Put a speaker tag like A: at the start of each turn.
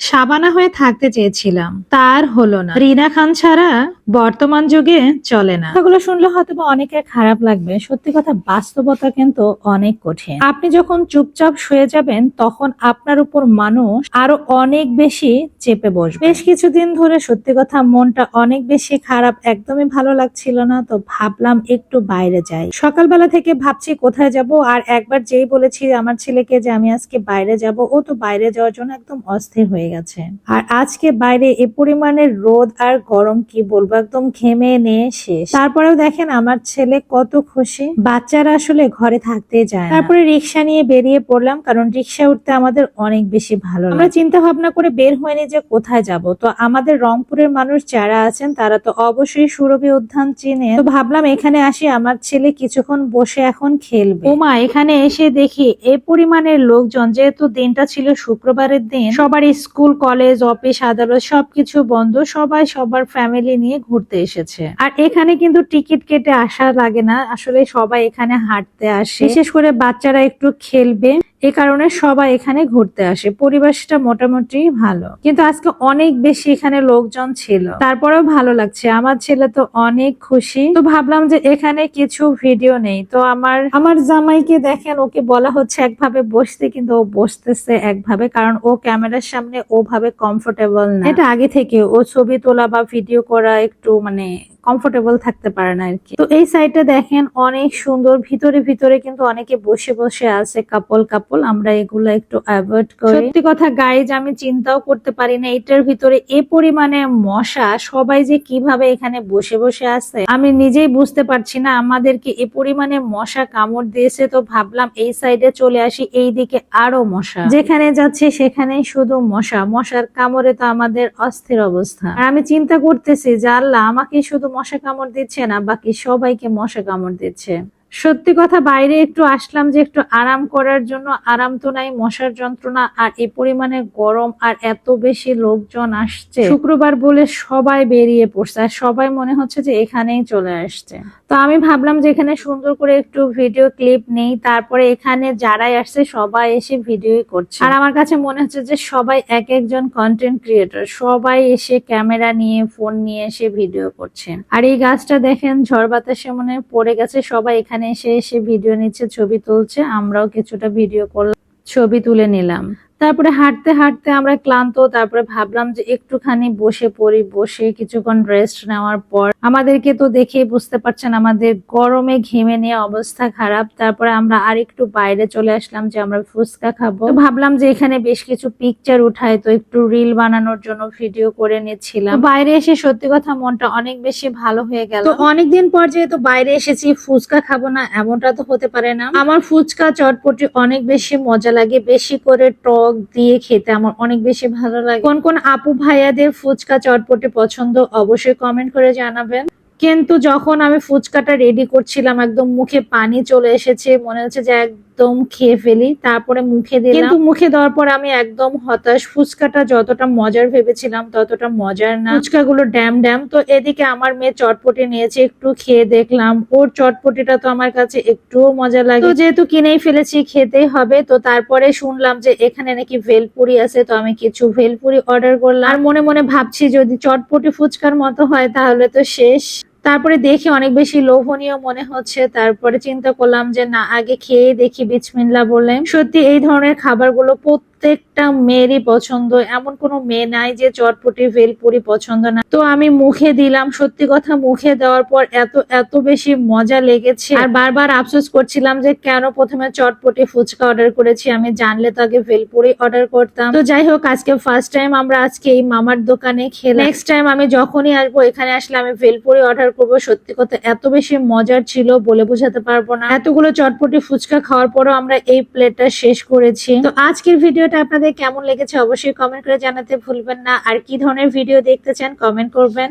A: সাবানা হয়ে থাকতে চেয়েছিলাম। তার হলো না। রিনা খান ছাড়া বর্তমান যুগে চলে না। এগুলো শুনলে হয়তো অনেকের খারাপ লাগবে। সত্যি কথা, বাস্তবতা কিন্তু অনেক কঠিন। আপনি যখন চুপচাপ শুয়ে যাবেন, তখন আপনার উপর মানুষ আরও অনেক বেশি চেপে বসবে। বেশ কিছুদিন ধরে সত্যি কথা, মনটা অনেক বেশি খারাপ। একদমই ভালো লাগছিল না, তো ভাবলাম একটু বাইরে যাই। সকালবেলা থেকে ভাবছি কোথায় যাব, আর একবার যেই বলেছি আমার ছেলেকে যে আমি আজকে বাইরে যাব, ও তো বাইরে যাওয়ার জন্য একদম অস্থির হয়ে গেছে। আর আজকে বাইরে এ পরিমাণের রোদ আর গরম কি বলব? একদম ঘেমে নিয়ে শেষ। তারপরেও দেখেন আমার ছেলে কত খুশি। বাচ্চারা আসলে ঘরে থাকতে যায় তারপরে রিক্সা নিয়ে বেরিয়ে পড়লাম কারণ রিক্সা উঠতে আমাদের অনেক বেশি ভালো আমরা চিন্তা ভাবনা করে বের হয়নি যে কোথায় যাব। তো আমাদের রংপুরের মানুষ যারা আছেন, তারা তো অবশ্যই সুরভি উদ্যান চিনে তো ভাবলাম এখানে আসি, আমার ছেলে কিছুক্ষণ বসে এখন খেলবে। ওমা, এখানে এসে দেখি এ পরিমাণের লোকজন, যেহেতু দিনটা ছিল শুক্রবারের দিন, সবার স্কুল কলেজ, অফিস, আদালত সবকিছু বন্ধ। সবাই সবার ফ্যামিলি নিয়ে ঘুরতে এসেছে। আর এখানে কিন্তু টিকিট কেটে আসা লাগে না। আসলে সবাই এখানে হাঁটতে আসে। বিশেষ করে বাচ্চারা একটু খেলবে। এ কারণে সবাই এখানে ঘুরতে আসে। পরিবেশটা মোটামুটি ভালো। কিন্তু আজকে অনেক বেশি এখানে লোকজন ছিল। তারপরেও ভালো লাগছে। আমার ছেলে তো অনেক খুশি। তো ভাবলাম যে এখানে কিছু ভিডিও নেই। তো আমার আমার জামাইকে দেখেন, ওকে বলা হচ্ছে একভাবে বসতে, কিন্তু ও বসতেছে একভাবে। কারণ ও ক্যামেরার সামনে ওভাবে কমফোর্টেবল না। এটা আগে থেকে ও ছবি তোলা বা ভিডিও করা একটু মানে কমফোর্টেবল থাকতে পারে না আর কি তো এই সাইডে দেখেন অনেক সুন্দর, ভিতরে ভিতরে কিন্তু অনেকে বসে বসে আছে কাপল কাপল আমরা এগুলো একটু অ্যাভয়েড করি। সত্যি কথা গাইজ আমি চিন্তাও করতে পারি না, এটার ভিতরে এ পরিমাণে মশা, সবাই যে কীভাবে এখানে বসে বসে আছে, আমি নিজেই বুঝতে পারছি না, আমাদেরকে এ পরিমাণে মশা কামড় দিয়েছে, তো ভাবলাম এই সাইডে চলে আসি, এই দিকে আরও মশা। যেখানে যাচ্ছে সেখানেই শুধু মশা, মশার কামড়ে তো আমাদের অস্থির অবস্থা। আর আমি চিন্তা করতেছি যে আল্লাহ, আমাকে শুধু মশা কামড় দিচ্ছে না বাকি সবাইকে মশা কামড় দিচ্ছে। সত্যি কথা, বাইরে একটু আসলাম যে একটু আরাম করার জন্য। আরাম তো নাই, মশার যন্ত্রণা, আর এ পরিমাণে গরম, আর এত বেশি লোকজন আসছে। শুক্রবার বলে সবাই বেরিয়ে পড়ছে, আর সবাই মনে হচ্ছে যে এখানেই চলে আসছে। তো আমি ভাবলাম যে এখানে সুন্দর করে একটু ভিডিও ক্লিপ নেই, তারপরে এখানে যারাই আসছে সবাই এসে ভিডিও করছে। আর আমার কাছে মনে হচ্ছে যে সবাই এক একজন কন্টেন্ট ক্রিয়েটর সবাই এসে ক্যামেরা নিয়ে ফোন নিয়ে এসে ভিডিও করছে। আর এই গাছটা দেখেন, ঝড় বাতাসে মনে পড়ে গেছে, সবাই এখানে এসে এসে ভিডিও নিচ্ছে ছবি তুলছে আমরাও কিছুটা ভিডিও করলাম ছবি তুলে নিলাম। তারপরে হাঁটতে হাঁটতে আমরা ক্লান্ত, তারপরে ভাবলাম যে একটুখানি বসে পড়ি, বসে কিছুক্ষণ রেস্ট নেওয়ার পর। আমাদেরকে তো দেখেই বুঝতে পারছেন আমাদের গরমে ঘেমে নিয়ে অবস্থা খারাপ। তারপরে আমরা আর একটু বাইরে চলে আসলাম যে আমরা ফুচকা খাব। ভাবলাম যে এখানে বেশ কিছু পিকচার উঠায় তো একটু রিল বানানোর জন্য ভিডিও করে নিচ্ছিলাম। তো বাইরে এসে সত্যি কথা মনটা অনেক বেশি ভালো হয়ে গেল। তো অনেকদিন পর যেহেতু বাইরে এসেছি, ফুচকা খাব না এমনটা তো হতে পারে না। আমার ফুচকা চটপটি অনেক বেশি মজা লাগে, বেশি করে টক দিয়ে খেতে আমার অনেক বেশি ভালো লাগে। কোন কোন আপু ভাইয়াদের ফুচকা চটপটে পছন্দ অবশ্যই কমেন্ট করে জানাবেন। কিন্তু যখন আমি ফুচকাটা রেডি করছিলাম, একদম মুখে পানি চলে এসেছে, মনে হচ্ছে যে একদম খেয়ে ফেলি, তারপরে মুখে দিলাম। কিন্তু মুখে দেওয়ার পর আমি একদম হতাশ, ফুচকাটা যতটা মজার ভেবেছিলাম ততটা মজার না। ফুচকাগুলো ড্যাম ড্যাম, তো এদিকে আমার মেয়ে চটপটি নিয়েছে, একটু খেয়ে দেখলাম। ওর চটপটিটা তো আমার কাছে একটুও মজা লাগে। তো যেহেতু কিনেই ফেলেছি, খেতেই হবে, তো তারপরে শুনলাম যে এখানে নাকি ভেলপুরি আছে, তো আমি কিছু ভেলপুরি অর্ডার করলাম। আর মনে মনে ভাবছি, যদি চটপটি ফুচকার মতো হয়, তাহলে তো শেষ। তারপরে দেখে অনেক বেশি লোভনীয় মনে হচ্ছে। তারপরে চিন্তা করলাম যে, না, আগে খেয়ে দেখি বিচমিল্লা বললেন। সত্যি এই ধরনের খাবারগুলো প্রত্যেকটা মেয়েরই পছন্দ। এমন কোনো মেয়ে নাই যে চটপটি, ভেলপুরি পছন্দ না। তো আমি মুখে দিলাম। সত্যি কথা, মুখে দেওয়ার পর এত এত বেশি মজা লেগেছে। আর বারবার আফসোস করছিলাম যে কেন প্রথমে চটপটি ফুচকা অর্ডার করেছি। আমি জানলে তো আগে ভেলপুরি অর্ডার করতাম। তো যাই হোক, আজকে ফার্স্ট টাইম আমরা আজকে এই মামার দোকানে খেলাম। নেক্সট টাইম আমি যখনই আসব, এখানে আসলে আমি ভেলপুরি অর্ডার করব। সত্যি কথা, এত বেশি মজার ছিল বলে বোঝাতে পারব না। এতগুলো চটপটি ফুচকা খাওয়ার পরও আমরা এই প্লেটটা শেষ করেছি। তো আজকের ভিডিওটা আপনাদের কেমন লেগেছে অবশ্যই কমেন্ট করে জানাতে ভুলবেন না। আর কি ধরনের ভিডিও দেখতে চান কমেন্ট করবেন?